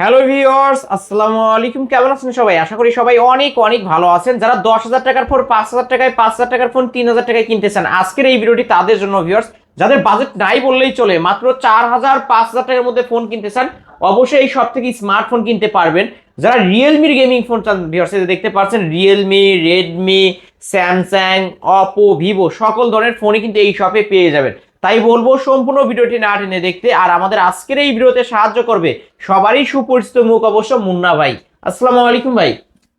Hello viewers আসসালামু আলাইকুম কেমন আছেন সবাই? আশা করি সবাই অনেক অনেক ভালো আছেন। যারা দশ হাজার টাকার ফোন পাঁচ হাজার টাকায়, পাঁচ হাজার টাকার ফোন তিন হাজার টাকায় কিনতে চান, আজকের এই ভিডিওটি তাদের জন্য ভিওর্স যাদের বাজেট নাই বললেই চলে, মাত্র চার হাজার, পাঁচ হাজার টাকার মধ্যে ফোন কিনতে চান, অবশ্যই এই সব থেকে স্মার্টফোন কিনতে পারবেন। যারা রিয়েলমির গেমিং ফোন চান ভিউয়ার্স দেখতে পাচ্ছেন Realme Redmi Samsung Oppo Vivo সকল ধরনের ফোনই কিন্তু এই শপে পেয়ে যাবেন। তাই বলব সম্পূর্ণ ভিডিওটি না টেনে দেখতে আর আমাদের আজকের এই ভিডিওতে সাহায্য করবে সবারই সুপরিচিত মুখ অবশ্য মুন্না ভাই। আসসালামু আলাইকুম ভাই।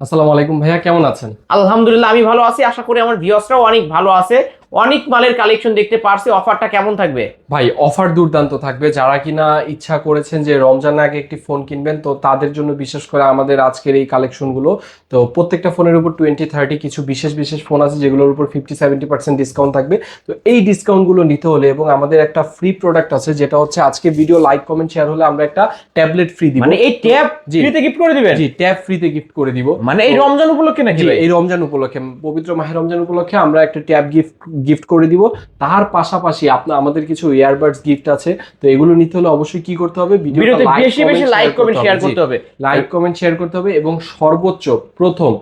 আসসালামু আলাইকুম ভাইয়া কেমন আছেন? আলহামদুলিল্লাহ আমি ভালো আছি। আশা করি আমার ভিউয়ার্সরাও অনেক ভালো আছে। অনেক মালের কালেকশন দেখতে পারছি অফারটা কেমন থাকবে? ভাই অফার দুর্দান্ত থাকবে। যারা কিনা ইচ্ছা করেছেন যে রমজানের আগে একটি ফোন কিনবেন তো তাদের জন্য বিশেষ করে আমাদের আজকের এই কালেকশনগুলো তো প্রত্যেকটা ফোনের উপর টোয়েন্টি থার্টি কিছু বিশেষ বিশেষ ফোন আছে যেগুলোর উপর ফিফটি সেভেন্টি পার্সেন্ট ডিসকাউন্ট থাকবে। তো এই ডিসকাউন্টগুলো নিতে হলে এবং আমাদের একটা ফ্রি প্রোডাক্ট আছে যেটা হচ্ছে আজকে ভিডিও লাইক কমেন্ট শেয়ার হলে আমরা একটা ট্যাবলেট ফ্রি দিব। মানে এই ট্যাব। ফ্রিতে গিফট করে দিবেন? জি ট্যাব ফ্রিতে গিফট করে দিব। মানে এই রমজান উপলক্ষে নাকি এই রমজান উপলক্ষে পবিত্র মাহে রমজান উপলক্ষে আমরা একটা ট্যাব গিফট গিফট করে দিব। তার পাশাপাশি আপনার আমাদের কিছু ইয়ারবাডস গিফট আছে। তো এগুলো নিতে হলে অবশ্যই কি করতে হবে? ভিডিওতে বেশি বেশি লাইক কমেন্ট শেয়ার করতে হবে। লাইক কমেন্ট শেয়ার করতে হবে এবং সর্বোচ্চ প্রথম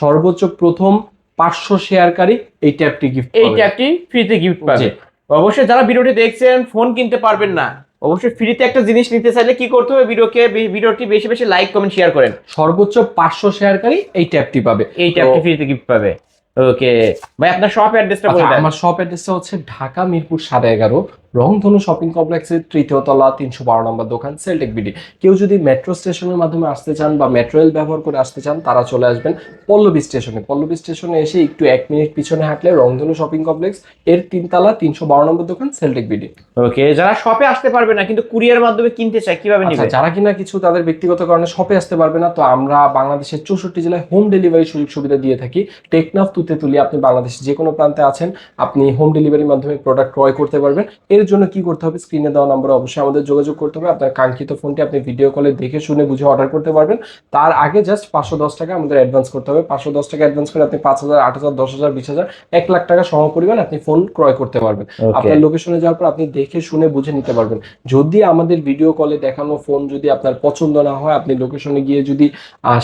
সর্বোচ্চ প্রথম পাঁচশো শেয়ারকারী এই ট্যাবটি গিফট এই ট্যাবটি ফ্রিতে গিফট পাবে অবশ্যই যারা ভিডিওটি দেখছেন ফোন কিনতে পারবেন না। অবশ্যই ফ্রিতে একটা জিনিস নিতে চাইলে কি করতে হবে ভিডিওকে ভিডিওটি বেশি বেশি লাইক কমেন্ট শেয়ার করেন। সর্বোচ্চ পাঁচশো শেয়ারকারী এই ট্যাবটি পাবে। এই ট্যাবটি ফ্রিতে গিফট পাবে। ওকে ভাই আপনার শপ অ্যাড্রেসটা বলে আচ্ছা, দেন। আমার শপ অ্যাড্রেসটা হচ্ছে ঢাকা মিরপুর সাড়ে এগারো। রংধনু শপিং কমপ্লেক্সের তৃতীয় তলা তিনশো বারো নম্বর দোকান সেলটেক বিডি। কেউ যদি মেট্রো স্টেশনের মাধ্যমে আসতে চান বা মেট্রো রেল ব্যবহার করে আসতে চান তারা চলে আসবেন পল্লবী স্টেশনে। পল্লবী স্টেশনে এসে একটু এক মিনিট পিছনে হাঁটলে রংধনু শপিং কমপ্লেক্স এর তিনতলা তিনশো বারো নম্বর দোকান সেলটেক বিডি। ওকে যারা শপে আসতে পারবে না কিন্তু কুরিয়ার মাধ্যমে কিনতে চায় কীভাবে আচ্ছা নিবে? যারা কিনা কিছু তাদের ব্যক্তিগত কারণে শপে আসতে পারবে না তো আমরা বাংলাদেশের চৌষট্টি জেলায় হোম ডেলিভারি সুযোগ সুবিধা দিয়ে থাকি। টেকনাফ তুতে তুলি আপনি বাংলাদেশের যে কোনো প্রান্তে আছেন আপনি হোম ডেলিভারির মাধ্যমে প্রোডাক্ট ক্রয় করতে পারবেন। এর জন্য কি করতে হবে? স্ক্রিনে দেওয়া নাম্বারে অবশ্যই আমাদের যোগাযোগ করতে হবে। আপনার কাঙ্ক্ষিত ফোনটি আপনি ভিডিও কলে দেখে শুনে বুঝে অর্ডার করতে পারবেন। তার আগে জাস্ট পাঁচশো দশ টাকা আমাদের অ্যাডভান্স করতে হবে। পাঁচশো দশ টাকা অ্যাডভান্স করে আপনি পাঁচ হাজার আট হাজার দশ হাজার বিশ হাজার এক লাখ টাকা সম পরিমাণ আপনি ফোন ক্রয় করতে পারবেন। আপনার লোকেশনে যাওয়ার পর আপনি দেখে শুনে বুঝে নিতে পারবেন। যদি আমাদের ভিডিও কলে দেখানো ফোন যদি আপনার পছন্দ না হয় আপনি লোকেশনে গিয়ে যদি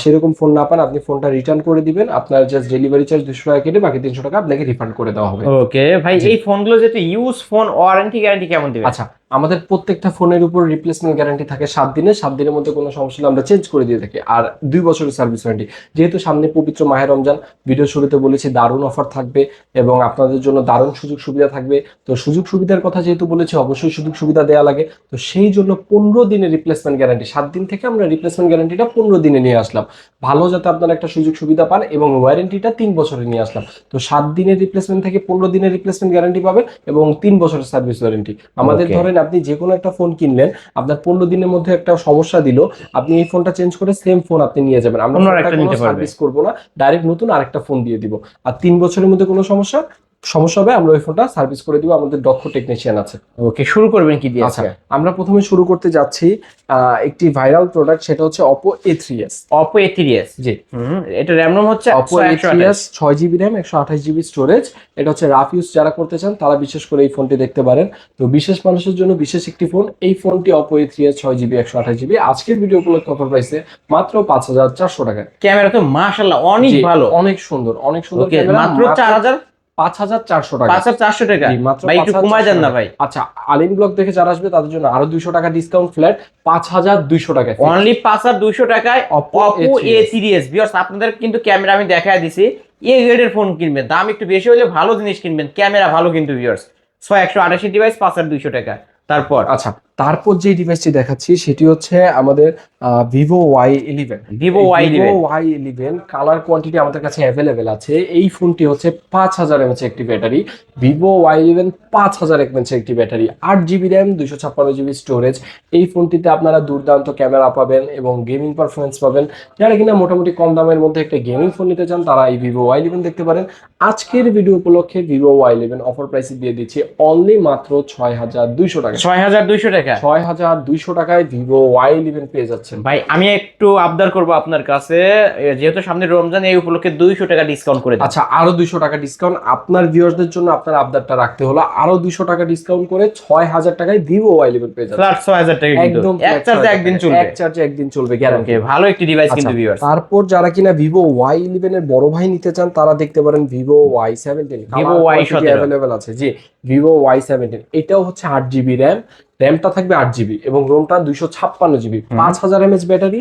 সেরকম ফোন না পান আপনি ফোনটা রিটার্ন করে দিবেন। আপনার জাস্ট ডেলিভারি চার্জ দুশো টাকা কেটে বাকি তিনশো টাকা আপনাকে রিফান্ড করে দেওয়া হবে। ওকে ভাই এই ফোনগুলো যেহেতু ইউজ ফোন ওয়ারেন্টি গ্যারান্টি কেমন দিবে? আচ্ছা আমাদের প্রত্যেকটা ফোনের উপর রিপ্লেসমেন্ট গ্যারান্টি থাকে সাত দিনে সাত দিনের মধ্যে কোনো সমস্যা হলে আমরা চেঞ্জ করে দিয়ে থাকি। আর দুই বছরের সার্ভিস ওয়ারেন্টি যেহেতু সামনে পবিত্র মাহে রমজান ভিডিও শুরুতে বলেছি দারুণ অফার থাকবে এবং আপনাদের জন্য দারুণ সুযোগ সুবিধা থাকবে। তো সুযোগ সুবিধার কথা যেহেতু বলেছি অবশ্যই সুযোগ সুবিধা দেওয়া লাগে। তো সেই জন্য পনেরো দিনের রিপ্লেসমেন্ট গ্যারান্টি সাত দিন থেকে আমরা রিপ্লেসমেন্ট গ্যারান্টিটা পনেরো দিনে নিয়ে আসলাম। ভালো যাতে আপনারা একটা সুযোগ সুবিধা পান এবং ওয়ারেন্টিটা তিন বছরে নিয়ে আসলাম। তো সাত দিনের রিপ্লেসমেন্ট থেকে পনেরো দিনের রিপ্লেসমেন্ট গ্যারান্টি পাবেন এবং তিন বছরের সার্ভিস ওয়ারেন্টি আমাদের ধরেন আপনি যে কোনো একটা ফোন কিনলেন আপনার পনেরো দিনের মধ্যে একটা সমস্যা দিল আপনি এই ফোনটা চেঞ্জ করে সেম ফোন আপনি নিয়ে যাবেন। আমরা। সার্ভিস করব না ডাইরেক্ট নতুন আরেকটা ফোন দিয়ে দিব। আর তিন বছরের মধ্যে কোনো সমস্যা? সমস্যা হবে আমরা ওই ফোনটা সার্ভিস করে দিব আমাদের দক্ষ টেকনিশিয়ান আছে। ওকে শুরু করবেন কি দিয়ে আচ্ছা আমরা প্রথমে শুরু করতে যাচ্ছি একটি ভাইরাল প্রোডাক্ট সেটা হচ্ছে Oppo A three S G. Hmm এটা র্যাম রোম হচ্ছে থ্রি এস ছয় জিবি র্যাম একশো আঠাশ জিবি স্টোরেজ এটা হচ্ছে রাফ ইউজ যারা করতে চান তারা বিশেষ করে এই ফোনটি দেখতে পারেন। তো বিশেষ মানুষের জন্য বিশেষ একটি ফোন এই ফোনটি অপো এ থ্রি এস ছয় জিবি একশো আঠাশ জিবি আজকের ভিডিও উপলক্ষে অফার প্রাইসে মাত্র পাঁচ হাজার চারশো টাকায় ক্যামেরা তো মাশাআল্লাহ অনেক ভালো। অনেক সুন্দর অনেক সুন্দর ক্যামেরা মাত্র চার হাজার পাঁচ হাজার চারশো টাকা। পাঁচ হাজার চারশো টাকা? ভাই একটু কমায় দেন না ভাই। আচ্ছা আলিম ব্লগ দেখে যারা আসবে তাদের জন্য আরও দুইশো টাকা ডিসকাউন্ট ফ্ল্যাট পাঁচ হাজার দুইশো টাকা অনলি পাঁচ হাজার দুইশো টাকায় অপো এ A3s সিরিজ বিয়ার্স আপনাদের কিন্তু ক্যামেরা আমি দেখায় দিছি। এ গ্রেডের ফোন কিনবেন দাম একটু বেশি হলে ভালো জিনিস কিনবেন। ক্যামেরা ভালো কিন্তু বিয়ার্স ছয় একশো আটাশি ডিভাইস পাঁচ হাজার দুইশো টাকা। তারপর? আচ্ছা তারপর যে ডিভাইসটি দেখাচ্ছি সেটি হচ্ছে আমাদের Vivo Y eleven Vivo Y Y eleven colour quantity আমাদের কাছে অ্যাভেলেবেল আছে। এই ফোনটি হচ্ছে পাঁচ হাজার এমএচ একটি ব্যাটারি। ভিভো ওয়াই ইলেভেন পাঁচ হাজার এমএচ একটি ব্যাটারি। আট জিবি র্যাম দুশো ছাপ্পান্ন জিবি স্টোরেজ এই ফোনটিতে আপনারা দুর্দান্ত ক্যামেরা পাবেন এবং গেমিং পারফরমেন্স পাবেন। যারা কিনা মোটামুটি কম দামের মধ্যে একটা গেমিং ফোন নিতে চান তারা এই ভিভো ওয়াই ইলেভেন দেখতে পারেন। আজকের ভিডিও উপলক্ষে ভিভো ওয়াই ইলেভেন অফার প্রাইসে দিয়ে দিচ্ছি অনলি মাত্র ছয় হাজার দুইশো টাকা। ছয় হাজার দুইশো টাকা। টাকা ছয় হাজার দুইশো টাকায় ভিভো ওয়াই ইলেভেন পেয়ে যাচ্ছেন। ভাই আমি একটু আবদার করব আপনার কাছে। যেহেতু সামনে রমজান এই উপলক্ষে দুইশো টাকা ডিসকাউন্ট করে আচ্ছা আরও দুইশো টাকা ডিসকাউন্ট আপনার ভিউয়ারদের জন্য আপনার আবদারটা রাখতে হলো আরও দুইশো টাকা ডিসকাউন্ট করে ছয় হাজার টাকায় ভিভো ওয়াই ইলেভেন পেয়ে যাচ্ছেন। ফ্ল্যাট ছয় হাজার টাকা একদম এক চার্জে একদিন চলবে। এক চার্জে একদিন চলবে গ্যারান্টি ভালো একটি ডিভাইস কিন্তু আচ্ছা, ভিউয়ার্স তারপর যারা কিনা ভিভো ওয়াই ইলেভেন এর বড় ভাই নিতে চান তারা দেখতে পারেন Vivo Y seventeen Vivo Y17 available আছে। জি ভিভো ওয়াই সেভেন্টিন এটাও হচ্ছে আট জিবি র্যাম র্যামটা থাকবে আট জিবি এবং রোমটা দুইশো ছাপ্পান্ন জিবি। পাঁচ হাজার এমএচ ব্যাটারি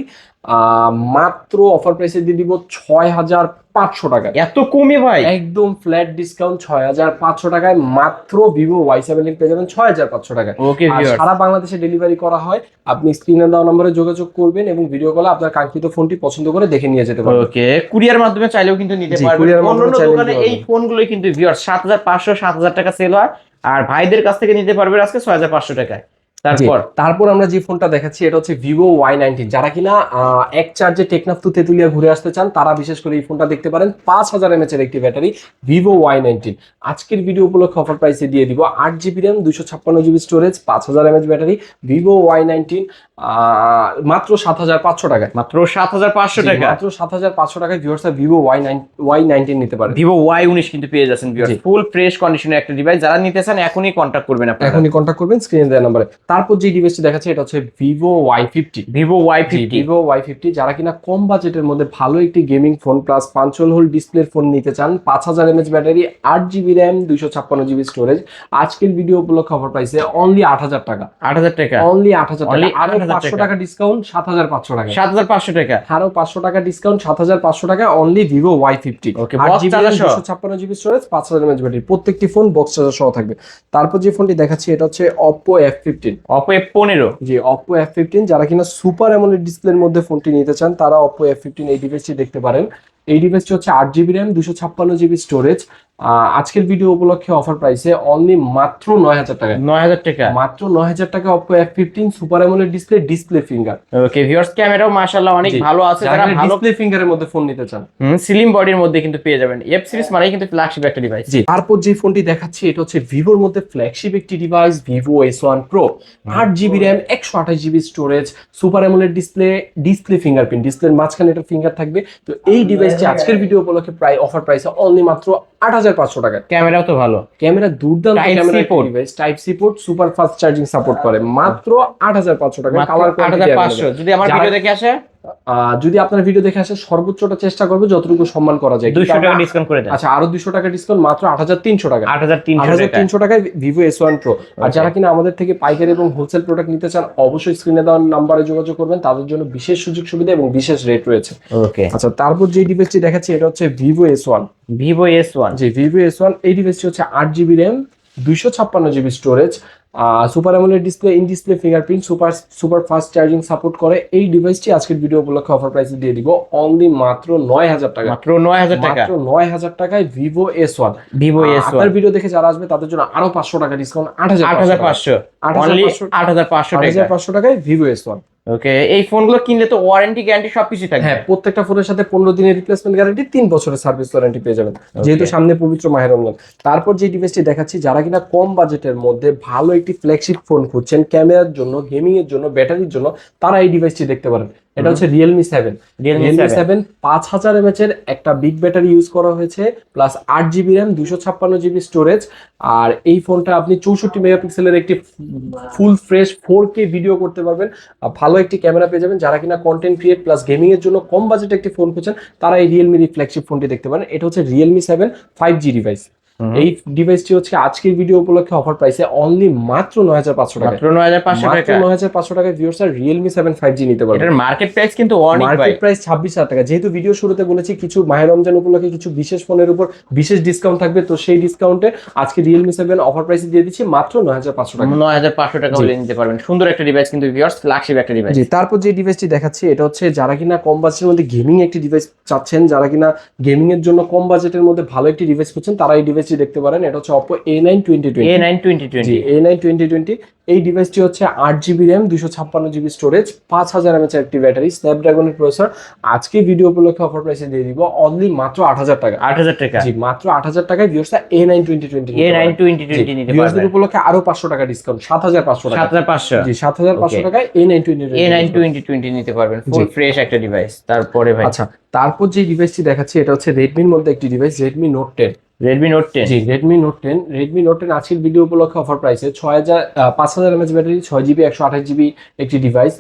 মাত্র অফার প্রাইসে দিয়ে দিব ছয় হাজার পাঁচশো টাকা এত কমে ভাই? একদম ফ্ল্যাট ডিসকাউন্ট ছয় হাজার পাঁচশো টাকায় মাত্র ভিভো ওয়াই সেভেন্টিন পেয়ে যাবেন ছয় হাজার পাঁচশো টাকায়। ওকে সারা বাংলাদেশে ডেলিভারি করা হয়। আপনি স্ক্রিনে দেওয়া নম্বরে যোগাযোগ করবেন এবং ভিডিও কলে আপনার কাঙ্ক্ষিত ফোনটি পছন্দ করে দেখে নিয়ে যেতে পারবেন। ওকে কুরিয়ার মাধ্যমে চাইলেও কিন্তু নিতে পারবেন। অন্যান্য দোকানে এই। ফোনগুলো কিন্তু ভিউয়ার সাত হাজার পাঁচশো সাত হাজার টাকা সেল হয়। আর ভাইদের কাছ থেকে নিতে পারবে আজকে ছয় হাজার পাঁচশো টাকায়। তারপর তারপর আমরা যে ফোনটা দেখাচ্ছি এটা হচ্ছে ভিভো ওয়াই নাইনটিন যারা কিনা এক চার্জে টেকনাফ টু তেতুলিয়া ঘুরে আসতে চান তারা বিশেষ করে এই ফোনটা দেখতে পারেন। পাঁচ হাজার এমএচ এর একটি ব্যাটারি ভিভো ওয়াই নাইনটিন আজকের ভিডিও উপলক্ষে অফার প্রাইসে দিয়ে দিব আট জিবি র্যাম দুশো ছাপ্পান্ন জিবি স্টোরেজ পাঁচ হাজার mAh battery Vivo Y nineteen মাত্র সাত হাজার পাঁচশো টাকায়। মাত্র সাত হাজার পাঁচশো টাকা। মাত্র সাত হাজার পাঁচশো টাকায় ভিউয়ার্সরা Vivo Y nine Y nineteen নিতে পারে। ভিভো ওয়াই উনিশ কিন্তু পেয়ে যাচ্ছেন ভিউয়ার ফুল ফ্রেশ কন্ডিশনের একটা ডিভাইস যারা নিতে চান এখনই কন্ট্যাক্ট করবেন আপনারা। এখনই কন্ট্যাক্ট করবেন স্ক্রিনে দেওয়া নাম্বারে তারপর যে ডিভাইসটি দেখাচ্ছে এটা হচ্ছে Vivo Y fifty Vivo Y fifty Vivo Y fifty যারা কিনা কম বাজেটের মধ্যে ভালো একটি গেমিং ফোন প্লাস পাঁচশোল হোল ডিসপ্লের ফোন নিতে চান পাঁচ হাজার এমএচ ব্যাটারি আট জিবি র্যাম দুইশো ছাপ্পান্ন জিবি স্টোরেজ আজকের ভিডিও উপলক্ষে অফার প্রাইসে অনলি আট হাজার টাকা। আট হাজার টাকা। অনলি আট হাজার টাকা। আরও 8,000 পাঁচশো টাকা। ডিসকাউন্ট সাত হাজার পাঁচশো টাকা। সাত হাজার পাঁচশো টাকা। আরও পাঁচশো টাকা ডিসকাউন্ট সাত হাজার পাঁচশো টাকা অনলি ভিভো ওয়াই ফিফটি আট জিবি দুশো ছাপ্পান্ন জিবি স্টোরেজ পাঁচ হাজার এমএচ ব্যাটারি প্রত্যেকটি ফোন বক্স চার্জার সহ থাকবে। তারপর যে ফোনটি দেখাচ্ছি এটা হচ্ছে Oppo F fifteen Oppo F পনেরো জি অপো এফ ফিফটিন যারা কিনা সুপার অ্যামোলেড ডিসপ্লের মধ্যে ফোনটি নিতে চান, তারা অপো এফ ফিফটিন এই ডিভাইসটি দেখতে পারেন। এই ডিভাইসটি হচ্ছে আট জিবি র্যাম দুশো ছাপ্পান্ন জিবি স্টোরেজ আজকের ভিডিও উপলক্ষে অফার প্রাইসে অনলি মাত্র নয় হাজার টাকা নয় হাজার টাকা। মাত্র নয় হাজার টাকা Oppo F fifteen super AMOLED display display finger okay viewers ক্যামেরাও মাশাআল্লাহ অনেক ভালো আছে। যারা ভালো ডিসপ্লে ফিঙ্গারের মধ্যে ফোন নিতে চান। স্লিম বডির মধ্যে কিন্তু পেয়ে যাবেন। এফ সিরিজ মানেই কিন্তু ফ্ল্যাগশিপ একটা ডিভাইস জি। তারপর যে ফোনটি দেখাচ্ছি এটা হচ্ছে ভিভোর মধ্যে ফ্ল্যাগশিপ একটি device Vivo S one pro আট জিবি র্যাম একশো আঠাশ GB storage super AMOLED display display fingerprint ডিসপ্লের মাঝখানে একটা ফিঙ্গার থাকবে। তো এই ডিভাইসটি আজকের ভিডিও উপলক্ষে প্রায় অফার প্রাইসে অনলি মাত্র আট হাজার পাঁচশো টাকা। ক্যামেরাও তো ভালো। ক্যামেরা দুর্দান্ত camera. Device type C port super fast charging support করে। মাত্র আট হাজার পাঁচশো টাকা কালার আট হাজার পাঁচশো। যদি আমার ভিডিও দেখে আসে যদি আপনার ভিডিও দেখে আসে সর্বোচ্চটা চেষ্টা করবে যতটুকু সম্মান করা যায়। দুইশো কিন্তু টাকা ডিসকাউন্ট করে দেন। আচ্ছা আরও দুশো টাকা ডিসকাউন্ট মাত্র আট হাজার তিনশো টাকা। আট হাজার আট তিনশো হাজার টাকা তিনশো টাকায় ভিভো এস ওয়ান প্রো আর যারা কিনা আমাদের থেকে পাইকারি এবং হোলসেল প্রোডাক্ট নিতে চান অবশ্যই স্ক্রিনে দেওয়ার নাম্বারে যোগাযোগ করবেন। তাদের জন্য বিশেষ সুযোগ সুবিধা এবং বিশেষ রেট রয়েছে। ওকে আচ্ছা তারপর যে ডিভাইসটি দেখাচ্ছি এটা হচ্ছে Vivo S one Vivo S one জি ভিভো এস ওয়ান এই ডিভাইসটি হচ্ছে আট জিবি র্যাম দুইশো ছাপ্পান্ন GB storage super AMOLED display in display fingerprint super super fast charging support করে। এই ডিভাইসটি আজকের ভিডিও উপলক্ষে অফার প্রাইসে দিয়ে দিব অনলি মাত্র নয় হাজার টাকা। মাত্র নয় হাজার টাকা। মাত্র নয় হাজার টাকায় Vivo S one Vivo S one video দেখে যারা আসবে তাদের জন্য আরও পাঁচশো টাকা ডিসকাউন্ট আট হাজার আট হাজার পাঁচশো। আট হাজার পাঁচশো টাকায়। ভিভো এস ওয়ান ওকে এই ফোনগুলো কিনলে তো ওয়ারেন্টি গ্যারান্টি সবকিছু থাকবে। হ্যাঁ প্রত্যেকটা ফোনের সাথে পনেরো দিনের রিপ্লেসমেন্ট গ্যারান্টি তিন বছরের সার্ভিস ওয়ারেন্টি পেয়ে যাবেন। যেহেতু সামনে পবিত্র মাহের রমজান। তারপর যে ডিভাইসটি দেখাচ্ছি যারা কিনা কম বাজেটের মধ্যে ভালো একটি ফ্ল্যাগশিপ ফোন খুঁজছেন ক্যামেরার জন্য গেমিং এর জন্য ব্যাটারির জন্য তারা এই ডিভাইসটি দেখতে পারেন। এটা হচ্ছে রিয়েলমি সেভেন রিয়েলমি সেভেন পাঁচ হাজার এমএচ এর একটা বিগ ব্যাটারি ইউজ করা হয়েছে প্লাস আট জিবি র্যাম দুশো ছাপ্পান্ন জিবি স্টোরেজ আর এই ফোনটা আপনি চৌষট্টি মেগাপিক্সেলের একটি full fresh four K video করতে পারবেন। ভালো একটি ক্যামেরা পেয়ে যাবেন। যারা কিনা কন্টেন্ট ক্রিয়েট প্লাস গেমিং এর জন্য কম বাজেটে একটি ফোন খুঁজছেন তারা এই রিয়েলমির ফ্ল্যাগশিপ ফোনটি দেখতে পারেন। এটা হচ্ছে Realme seven five G device এই ডিভাইসটি হচ্ছে আজকের ভিডিও উপলক্ষে অফার প্রাইসে অনলি মাত্র নয় হাজার পাঁচশো টাকা। মাত্র নয় হাজার পাঁচশো টাকা। নয় হাজার পাঁচশো টাকায় ভিউর্স আর রিয়েলমি সেভেন ফাইভ জি নিতে পারবেন এটার মার্কেট প্রাইস কিন্তু অনেক মার্কেট প্রাইস ছাব্বিশ হাজার টাকা। যেহেতু ভিডিও শুরুতে বলেছি কিছু মাহের রমজান উপলক্ষে কিছু বিশেষ ফোনের উপর বিশেষ ডিসকাউন্ট থাকবে তো সেই ডিসকাউন্টে আজকে রিয়েলমি সেভেন অফার প্রাইসে দিয়ে দিচ্ছি মাত্র নয় হাজার পাঁচশো টাকা। নয় হাজার পাঁচশো টাকা হলে নিতে পারবেন। সুন্দর একটা ডিভাইস কিন্তু ভিউয়ার্স ফ্ল্যাগশিপ একটা ডিভাইস জি তারপর যে ডিভাইসটি দেখাচ্ছি এটা হচ্ছে যারা কিনা কম বাজেটের মধ্যে গেমিং একটি ডিভাইস চাচ্ছেন যারা কিনা গেমিং এর জন্য কম বাজেটের মধ্যে ভালো একটি ডিভাইস খুঁজছেন তারা এই ডিভাইসটি দেখতে পারেন এটা হচ্ছে Oppo A nine twenty A twenty nine twenty twenty A nine twenty twenty এই ডিভাইসটি হচ্ছে আট জিবি র্যাম দুশো ছাপ্পান্ন জিবি স্টোরেজ পাঁচ হাজার এমএচ একটি ব্যাটারি স্ন্যাপড্রাগনের প্রসেসর আজকে ভিডিও উপলক্ষে অফার প্রাইসে দিয়ে দিব অনলি মাত্র আট হাজার টাকা। আট হাজার টাকা। জি মাত্র আট হাজার টাকায় ভিউসটা A nine twenty twenty A nine twenty twenty নিতে ভিউয়ার্সদের পারবেন। উপলক্ষে আরও পাঁচশো টাকা ডিসকাউন্ট সাত হাজার পাঁচশো টাকা। সাত হাজার পাঁচশো। জি সাত হাজার পাঁচশো. টাকায় A nine twenty A nine twenty twenty নিতে পারবেন। ফুল ফ্রেশ একটা ডিভাইস তারপরে ভাই আচ্ছা তারপর যে ডিভাইসটি দেখাচ্ছি এটা হচ্ছে রেডমির মধ্যে একটি device Redmi note ten Redmi note ten G Redmi note ten Redmi note ten আজকের ভিডিও উপলক্ষে অফার প্রাইসে ছয় হাজার পাঁচ হাজার এমএচ ব্যাটারি ছয় জিবি একশো আঠাশ জিবি একটি ডিভাইস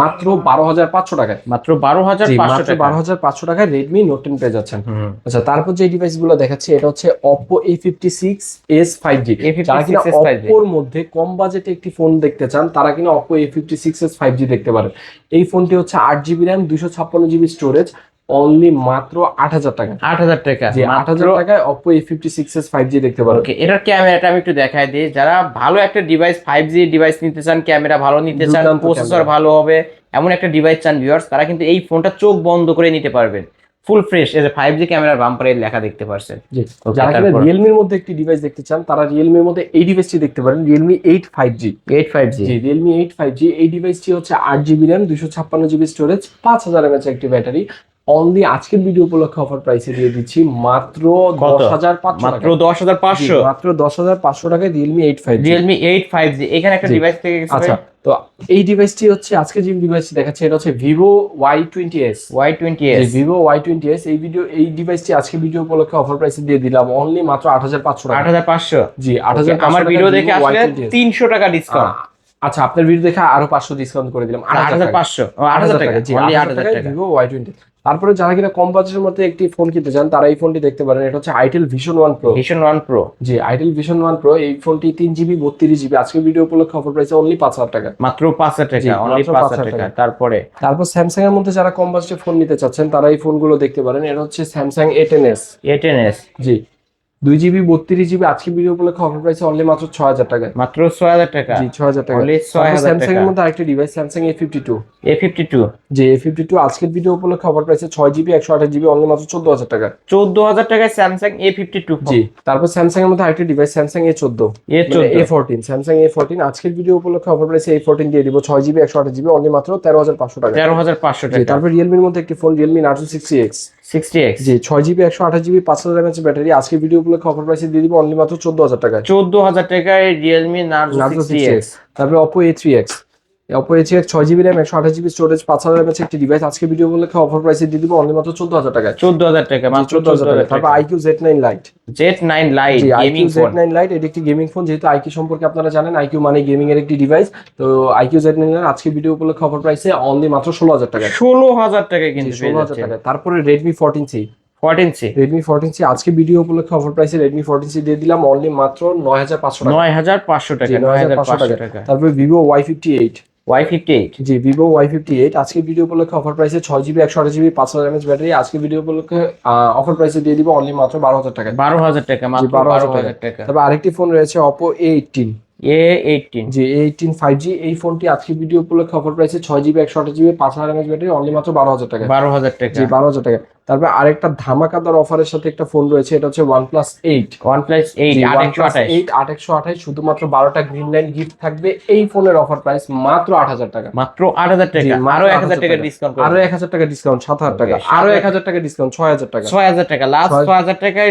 মাত্র বারো হাজার পাঁচশো টাকায়। মাত্র বারো হাজার মাত্র বারো হাজার পাঁচশো টাকায় রেডমি নোট টেন পেয়ে যাচ্ছেন। আচ্ছা তারপর যে ডিভাইসগুলো দেখাচ্ছি এটা হচ্ছে Oppo A fifty six S five G A56s যারা কিনা অপোর মধ্যে কম বাজেটে একটি ফোন দেখতে চান তারা কিনা Oppo A fifty six S five G দেখতে পারেন। এই ফোনটি হচ্ছে আট জিবি র্যাম দুশো ছাপ্পান্ন জিবি স্টোরেজ অনলি মাত্র আট হাজার টাকা। আট হাজার টাকা। আট হাজার টাকায় Oppo A fifty six S five G দেখতে ওকে এটার ক্যামেরাটা আমি একটু দেখাই দিই। যারা ভালো একটা ডিভাইস ফাইভ জি ডিভাইস নিতে চান ক্যামেরা ভালো নিতে চান প্রসেসর ভালো হবে এমন একটা ডিভাইস চান ভিউয়ার্স তারা কিন্তু এই ফোনটা চোখ বন্ধ করে নিতে পারবেন। ফুল ফ্রেশ এই যে ফাইভ জি ক্যামেরার বাম্পারে লেখা দেখতে পারছেন। জি যারা কিনা? রিয়েলমির মধ্যে একটি ডিভাইস দেখতে চান তারা রিয়েলমির মধ্যে এই ডিভাইসটি দেখতে পারেন Realme eight five G eight five G G Realme eight five G এই ডিভাইসটি হচ্ছে আট জিবি র্যাম দুশো ছাপ্পান্ন জিবি স্টোরেজ পাঁচ হাজার এমএচ একটি ব্যাটারি অনলি আজকের ভিডিও উপলক্ষে অফার প্রাইসে দিয়ে দিচ্ছি মাত্র দশ হাজার পাঁচশো মাত্র দশ হাজার পাঁচশো? মাত্র দশ হাজার পাঁচশো টাকায় Realme eight five Realme eight five G এখানে একটা। ডিভাইস থেকে আচ্ছা তো এই ডিভাইসটি হচ্ছে আজকে যে ডিভাইসটি দেখাচ্ছে এটা হচ্ছে Vivo Y twenty S Y twenty S Vivo Y twenty S এই ভিডিও এই ডিভাইসটি আজকে ভিডিও উপলক্ষে অফার প্রাইসে দিয়ে দিলাম অনলি মাত্র আট হাজার পাঁচশো আট হাজার পাঁচশো। জি আট হাজার আমার ভিডিও দেখে আসলে তিনশো টাকা ডিসকাউন্ট আচ্ছা আপনার ভিডিও দেখে আরও পাঁচশো ডিসকাউন্ট করে দিলাম। আট হাজার পাঁচশো। আট হাজার টাকা? জি আট আট হাজার হাজার টাকা। ভিভো ওয়াই টোয়েন্টি তারপরে যারা কিনা কম বাজেটের মধ্যে একটি ফোন কিনতে চান তারা এই ফোনটি দেখতে পারেন। এটা হচ্ছে itel vision one pro vision one pro G itel vision one pro এই ফোনটি তিন জিবি বত্রিশ জিবি আজকে ভিডিও উপলক্ষে অফার প্রাইসে অনলি পাঁচ হাজার টাকা। মাত্র পাঁচ হাজার টাকা অনলি পাঁচ হাজার টাকা। তারপরে? তারপর স্যামসাং এর মধ্যে যারা কম বাজেটে ফোন নিতে চাচ্ছেন তারা এই ফোনগুলো দেখতে পারেন। এটা হচ্ছে Samsung A ten S A ten S G. দুই জিবি বত্রিশ জিবি আজকে ভিডিও উপলক্ষে অফার প্রাইসে অনলি মাত্র ছয় হাজার টাকা মাত্র ছয় হাজার টাকা? জি ছয় হাজার টাকা। স্যামসাং এর মধ্যে আরেকটি device Samsung A fifty two A fifty two যে এ ফিফটি টু আজকের ভিডিও উপলক্ষে অফার প্রাইসে ছয় জিবি একশো আঠাশ জিবি অনলি মাত্র চোদ্দ হাজার টাকা। চোদ্দ হাজার টাকায় Samsung A fifty two G তারপর স্যামসাং এর মধ্যে আরেকটি ডিভাইস স্যামসাং এ চোদ্দ। A A fourteen Samsung A fourteen আজকের ভিডিও উপলক্ষে অফার প্রাইসে এ ফোরটিন দিয়ে দিব ছয় জিবি একশো আঠাশ জিবি অনলি মাত্র তেরো হাজার পাঁচশো টাকা। তেরো হাজার পাঁচশো টাকা। তারপর রিয়েলমির মধ্যে একটি phone Realme Narzo sixty X sixty X G ছয় জিবি একশো আঠাশ জিবি পাঁচ হাজার এমএচ ব্যাটারি। আজকের ভিডিও উপলক্ষে অফার প্রাইসে দিয়ে দিব অনলি মাত্র চোদ্দ হাজার টাকা চোদ্দ হাজার টাকায় Realme Narzo Narzo sixty sixty X তারপরে three X Oppo A X ছয় জিবি র্যাম একশো আঠাশ জিবি স্টোরেজ পাঁচ হাজার এমএচ একটি ডিভাইস আজকে ভিডিও উপলক্ষে অফার প্রাইসে দিয়ে দিব অনলি মাত্র চোদ্দ হাজার টাকা চোদ্দ হাজার টাকা মাত্র চোদ্দ হাজার টাকা তারপর iQOO Z nine lite Z nine lite iQOO Z nine lite এটি একটি গেমিং ফোন যেহেতু আইকিউ সম্পর্কে আপনারা জানেন আইকিউ মানে গেমিং এর একটি ডিভাইস তো আইকিউ জেড নাইন লাইট আজকে ভিডিও উপলক্ষে অফার প্রাইসে অনলি মাত্র ষোলো হাজার টাকা ষোলো হাজার টাকা কিন্তু ষোলো হাজার টাকা তারপরে Redmi fourteen C fourteen C Redmi fourteen C আজকে ভিডিও উপলক্ষে অফার প্রাইসে রেডমি ফোরটিন সি দিয়ে দিলাম অনলি মাত্র নয় হাজার পাঁচশো টাকা। নয় হাজার পাঁচশো টাকা নয় হাজার পাঁচশো টাকা। টাকা। তারপরে Vivo Y fifty eight Y fifty eight G Vivo Y fifty eight আজকে ভিডিও উপলক্ষে অফার প্রাইসে ছয় জিবি একশো আঠাশ জিবি পাঁচ হাজার এমএস ব্যাটারি আজকে ভিডিও উপলক্ষে অফার প্রাইসে দিয়ে দিব অনলি মাত্র বারো হাজার টাকা। বারো হাজার টাকা মাত্র বারো হাজার টাকা। তবে আরেকটি ফোন রয়েছে Oppo A eighteen A eighteen G A eighteen five G এই ফোনটি আজকে ভিডিও উপলক্ষে অফার প্রাইসে ব্যাটারি অনলি মাত্র বারো হাজার টাকা। বারো হাজার টাকা। জি বারো হাজার টাকা। তারপর আরেকটা ধামাকাদার অফারের সাথে একটা ফোন রয়েছে এটা হচ্ছে শুধুমাত্র বারোটা গ্রিন লাইন গিফট থাকবে। এই ফোনের অফার প্রাইস মাত্র আট হাজার টাকা। মাত্র আট হাজার জি, টাকা। আরও টাকা। ডিসকাউন্ট আরও এক হাজার টাকা ডিসকাউন্ট সাত হাজার টাকা। আরও টাকা ডিসকাউন্ট ছয় হাজার টাকা। ছয় হাজার টাকা। লাস্ট ছয়- ছয় হাজার টাকায়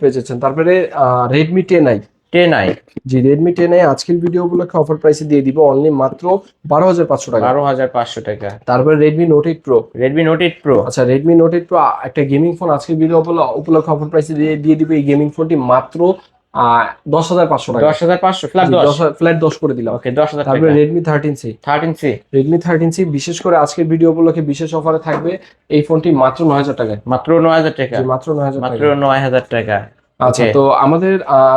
পেয়ে যাচ্ছেন। তারপরে Redmi ten I ten I. G Redmi ten I আজকের ভিডিও উপলক্ষে অফার প্রাইসে দিয়ে দিব অনলি মাত্র বারো হাজার পাঁচশো টাকা। বারো হাজার পাঁচশো টাকা। তারপরে Redmi note eight pro Redmi note eight pro আচ্ছা রেডমি নোট এইট প্রো একটা গেমিং ফোন আজকের ভিডিও উপলক্ষে অফার প্রাইসে দিয়ে দিয়ে দিব এই গেমিং ফোনটি মাত্র দশ হাজার পাঁচশো টাকা। দশ হাজার পাঁচশো ফ্ল্যাট দশ। ফ্ল্যাট দশ করে দিলাম। ওকে দশ হাজার তারপরে Redmi thirteen C thirteen C Redmi thirteen C বিশেষ করে আজকের ভিডিও উপলক্ষে বিশেষ অফারে থাকবে এই ফোনটি মাত্র নয় হাজার টাকায়। মাত্র নয় হাজার টাকা। মাত্র নয় হাজার মাত্র নয় হাজার টাকা। আচ্ছা তো আমাদের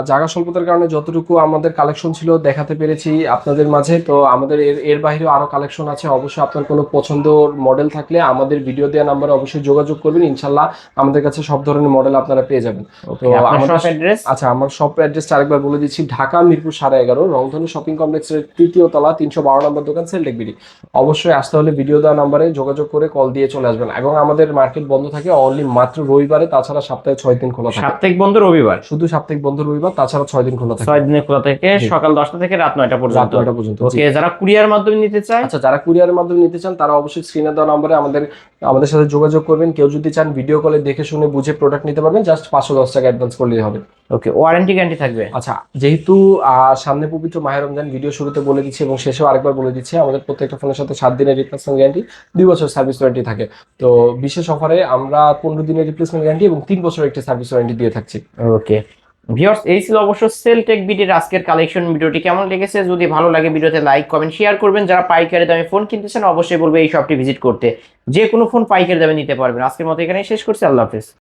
জায়গা স্বল্পতার কারণে যতটুকু আমাদের কালেকশন ছিল দেখাতে পেরেছি আপনাদের মাঝে তো আমাদের এর এর বাইরেও আরও কালেকশন আছে। অবশ্যই আপনার কোনো পছন্দের মডেল থাকলে আমাদের ভিডিও দেওয়া নাম্বারে অবশ্যই যোগাযোগ করবেন। ইনশাল্লাহ আমাদের কাছে সব ধরনের মডেল আপনারা পেয়ে যাবেন। তো আমাদের শপ অ্যাড্রেস আচ্ছা আমার শপ অ্যাড্রেসটা আরেকবার বলে দিচ্ছি। ঢাকা মিরপুর সাড়ে এগারো রংধনু শপিং কমপ্লেক্সের তৃতীয় তলা তিনশো বারো নম্বর দোকান সেলটেক বিডি। অবশ্যই আসতে হলে ভিডিও দেওয়া নাম্বারে যোগাযোগ করে কল দিয়ে চলে আসবেন। এবং আমাদের মার্কেট বন্ধ থাকে অনলি মাত্র রবিবারে তাছাড়া সপ্তাহে ছয় দিন খোলা থাকে। সাপ্তাহিক বন্ধ রবিবার শুধু সাপ্তাহিক বন্ধ রবিবার তাছাড়া ছয় দিন খোলা থাকে। ছয় দিনে খোলা থাকে সকাল দশটা থেকে রাত নয়টা রাত পর্যন্ত নয়টা পর্যন্ত ওকে যারা কুরিয়ার মাধ্যমে নিতে চায়? আচ্ছা যারা কুরিয়ারের মাধ্যমে নিতে চান তারা অবশ্যই স্ক্রিনে দেওয়া নম্বরে আমাদের আমাদের সাথে যোগাযোগ করবেন। কেউ যদি চান ভিডিও কলে দেখে শুনে বুঝে প্রোডাক্ট নিতে পারবেন জাস্ট পাঁচশো দশ টাকা অ্যাডভান্স করলেই হবে। ওকে ওয়ারেন্টি গ্যারান্টি থাকবে। আচ্ছা যেহেতু সামনে পবিত্র মাহের রমজান ভিডিও শুরুতে বলে দিচ্ছি এবং শেষেও আরেকবার বলে দিচ্ছি আমাদের প্রত্যেকটা ফোনের সাথে সাত দিনের রিপ্লেসমেন্ট গ্যারান্টি দুই বছর সার্ভিস ওয়ারেন্টি থাকে। তো বিশেষ অফারে আমরা পনেরো দিনের রিপ্লেসমেন্ট গ্যারান্টি এবং তিন বছরের একটি সার্ভিস ওয়ারেন্টি দিয়ে থাকছি। ওকে ভিউয়ার্স, এই ছিল অবশ্য সেল টেক বিডির আজকের কালেকশন ভিডিওটি কেমন লেগেছে? যদি ভালো লাগে ভিডিওতে লাইক কমেন্ট শেয়ার করবেন। যারা পাইকারি দামে ফোন কিনতে চান অবশ্যই বলবে এই শপটি ভিজিট করতে। যে কোনো ফোন পাইকারি দামে নিতে পারবেন। আজকের মতো এখানে শেষ করছি। আল্লাহ হাফেজ।